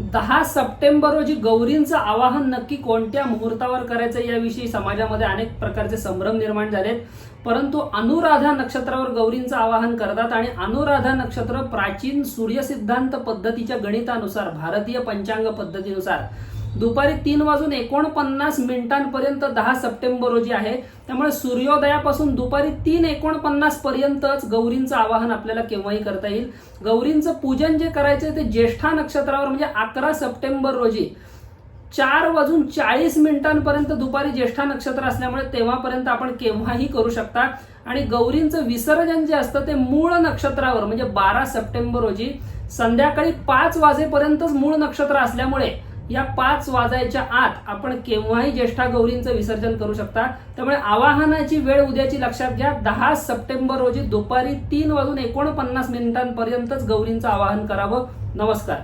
दहा सप्टेंबर रोजी गौरींचं आवाहन नक्की कोणत्या मुहूर्तावर करायचं याविषयी समाजामध्ये अनेक प्रकारचे संभ्रम निर्माण झालेत. परंतु अनुराधा नक्षत्रावर गौरींचं आवाहन करतात आणि अनुराधा नक्षत्र प्राचीन सूर्यसिद्धांत पद्धतीच्या गणितानुसार भारतीय पंचांग पद्धतीनुसार दुपारी तीन वाजून एकोणपन्नास मिनिटांपर्यंत दहा सप्टेंबर रोजी आहे. त्यामुळे सूर्योदयापासून दुपारी तीन एकोणपन्नास पर्यंतच गौरींचं आवाहन आपल्याला केव्हाही करता येईल. गौरींचं पूजन जे करायचं ते ज्येष्ठा नक्षत्रावर म्हणजे अकरा सप्टेंबर रोजी. चार वाजून चाळीस मिनिटांपर्यंत दुपारी ज्येष्ठा नक्षत्र असल्यामुळे तेव्हापर्यंत आपण केव्हाही करू शकता. आणि गौरींचं विसर्जन जे असतं ते मूळ नक्षत्रावर म्हणजे बारा सप्टेंबर रोजी. संध्याकाळी पाच वाजेपर्यंतच मूळ नक्षत्र असल्यामुळे या पाच वाजायच्या आत आपण केव्हाही ज्येष्ठा गौरींचं विसर्जन करू शकता. त्यामुळे आवाहनाची वेळ उद्याची लक्षात घ्या. दहा सप्टेंबर रोजी दुपारी तीन वाजून एकोणपन्नास मिनिटांपर्यंतच गौरींचं आवाहन करावं. नमस्कार.